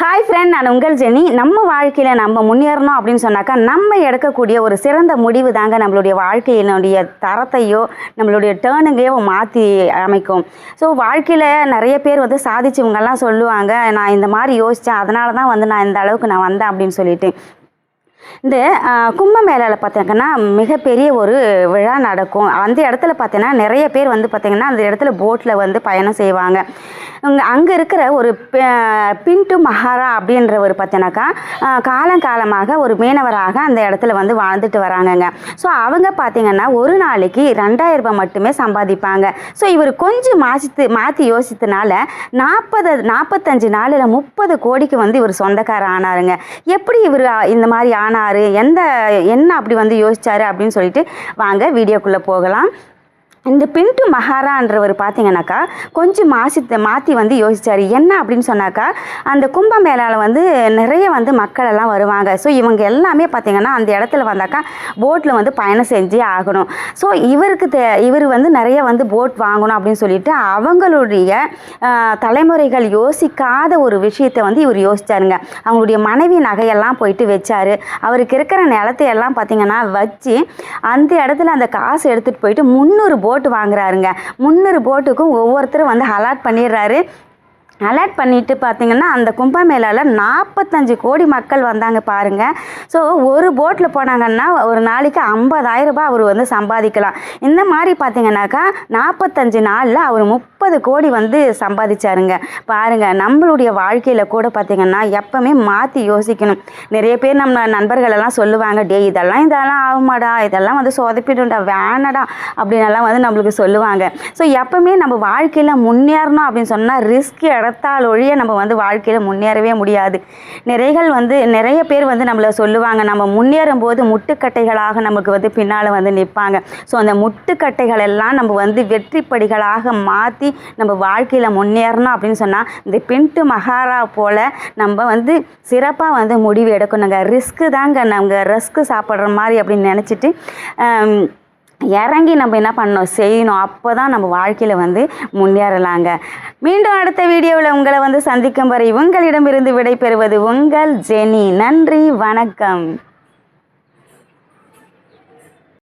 Hi friend நான் உங்கள் Jenny. நம்ம வாழ்க்கையில் நம்ம முன்னேறணும் அப்படின்னு சொன்னாக்கா நம்ம எடுக்கக்கூடிய ஒரு சிறந்த முடிவு தாங்க நம்மளுடைய வாழ்க்கையினுடைய தரத்தையோ நம்மளுடைய டேர்னுங்கையோ மாற்றி அமைக்கும். ஸோ வாழ்க்கையில் நிறைய பேர் வந்து சாதிச்சவங்கெல்லாம் சொல்லுவாங்க நான் இந்த மாதிரி யோசித்தேன் அதனால தான் வந்து நான் இந்த அளவுக்கு நான் வந்தேன் அப்படின்னு சொல்லிட்டு. இந்த கும்ப கும்பமேளாவில் பார்த்தீங்கன்னா மிகப்பெரிய ஒரு விழா நடக்கும். அந்த இடத்துல பார்த்தீங்கன்னா நிறைய பேர் வந்து பார்த்திங்கன்னா அந்த இடத்துல போட்டில் வந்து பயணம் செய்வாங்க. அங்கே இருக்கிற ஒரு பின்ட்டு மகாரா அப்படின்றவர் பார்த்தீங்கன்னாக்கா காலங்காலமாக ஒரு மீனவராக அந்த இடத்துல வந்து வாழ்ந்துட்டு வராங்கங்க. ஸோ அவங்க பார்த்திங்கன்னா ஒரு நாளைக்கு ரெண்டாயிரம் ரூபாய் மட்டுமே சம்பாதிப்பாங்க. ஸோ இவர் கொஞ்சம் மாசித்து மாற்றி யோசித்தனால நாற்பது நாற்பத்தஞ்சு நாளில் முப்பது கோடிக்கு வந்து இவர் சொந்தக்காரர் ஆனாருங்க. எப்படி இவர் இந்த மாதிரி ஆனார் எந்த என்ன அப்படி வந்து யோசிச்சாரு அப்படின்னு சொல்லிட்டு வாங்க வீடியோக்குள்ளே போகலாம். இந்த பின்ட்டு மகாரான்றவர் பார்த்தீங்கன்னாக்கா கொஞ்சம் மாசி மாற்றி வந்து யோசிச்சார். என்ன அப்படின்னு சொன்னாக்கா அந்த கும்ப மேலால் வந்து நிறைய வந்து மக்கள் எல்லாம் வருவாங்க. ஸோ இவங்க எல்லாமே பார்த்தீங்கன்னா அந்த இடத்துல வந்தாக்கா போட்டில் வந்து பயணம் செஞ்சே ஆகணும். ஸோ இவருக்கு தே இவர் வந்து நிறைய வந்து போட் வாங்கணும் அப்படின்னு சொல்லிட்டு அவங்களுடைய தலைமுறைகள் யோசிக்காத ஒரு விஷயத்தை வந்து இவர் யோசிச்சாருங்க. அவங்களுடைய மனைவி நகையெல்லாம் போயிட்டு வச்சார். அவருக்கு இருக்கிற நிலத்தையெல்லாம் பார்த்திங்கன்னா பார்த்தீங்கன்னா வச்சு அந்த இடத்துல அந்த காசு எடுத்துகிட்டு போயிட்டு முந்நூறு போட்டு வாங்குறாருங்க. முந்நூறு போட்டுக்கும் ஒவ்வொருத்தரும் வந்து அலாட் பண்ணிடுறாரு. அலர்ட் பண்ணிட்டு பார்த்தீங்கன்னா அந்த கும்பமேளாவில் நாற்பத்தஞ்சு கோடி மக்கள் வந்தாங்க பாருங்கள் ஸோ ஒரு போட்டில் போனாங்கன்னா ஒரு நாளைக்கு 50000 ரூபாய் அவர் வந்து சம்பாதிக்கலாம். இந்த மாதிரி பார்த்தீங்கன்னாக்கா நாற்பத்தஞ்சு நாளில் அவர் முப்பது கோடி வந்து சம்பாதிச்சாருங்க. பாருங்க நம்மளுடைய வாழ்க்கையில் கூட பார்த்தீங்கன்னா எப்பவுமே மாற்றி யோசிக்கணும். நிறைய பேர் நம்ம நண்பர்களெல்லாம் சொல்லுவாங்க டே இதெல்லாம் இதெல்லாம் ஆகுமாடா இதெல்லாம் வந்து சொதப்பிடும்டா வேணடா அப்படின்னு எல்லாம் வந்து நம்மளுக்கு சொல்லுவாங்க. ஸோ எப்பவுமே நம்ம வாழ்க்கையில் முன்னேறணும் அப்படின்னு சொன்னால் ரிஸ்க் எடுத்தால் ஒழிய நம்ம வந்து வாழ்க்கையில் முன்னேறவே முடியாது. நிறைகள் வந்து நிறைய பேர் வந்து நம்மளை சொல்லுவாங்க நம்ம முன்னேறும் போது முட்டுக்கட்டைகளாக நமக்கு வந்து பின்னால் வந்து நிற்பாங்க ஸோ அந்த முட்டுக்கட்டைகள் எல்லாம் நம்ம வந்து வெற்றிப்படிகளாக மாற்றி நம்ம வாழ்க்கையில் முன்னேறணும் அப்படின்னு சொன்னால் இந்த பின்ட்டு மகாரா போல் நம்ம வந்து சிறப்பாக வந்து முடிவு எடுக்கணுங்க. ரிஸ்க்கு தாங்க நம்ம ரிஸ்க்கு சாப்பிட்ற மாதிரி அப்படின்னு நினச்சிட்டு இறங்கி நம்ம என்ன பண்ணணும்? செய்யணும். அப்போ தான் நம்ம வாழ்க்கையில் வந்து முன்னேறலாங்க. மீண்டும் அடுத்த வீடியோவில் உங்களை வந்து சந்திக்கும் வரை உங்களிடமிருந்து விடைபெறுவது உங்கள் ஜெனி. நன்றி. வணக்கம்.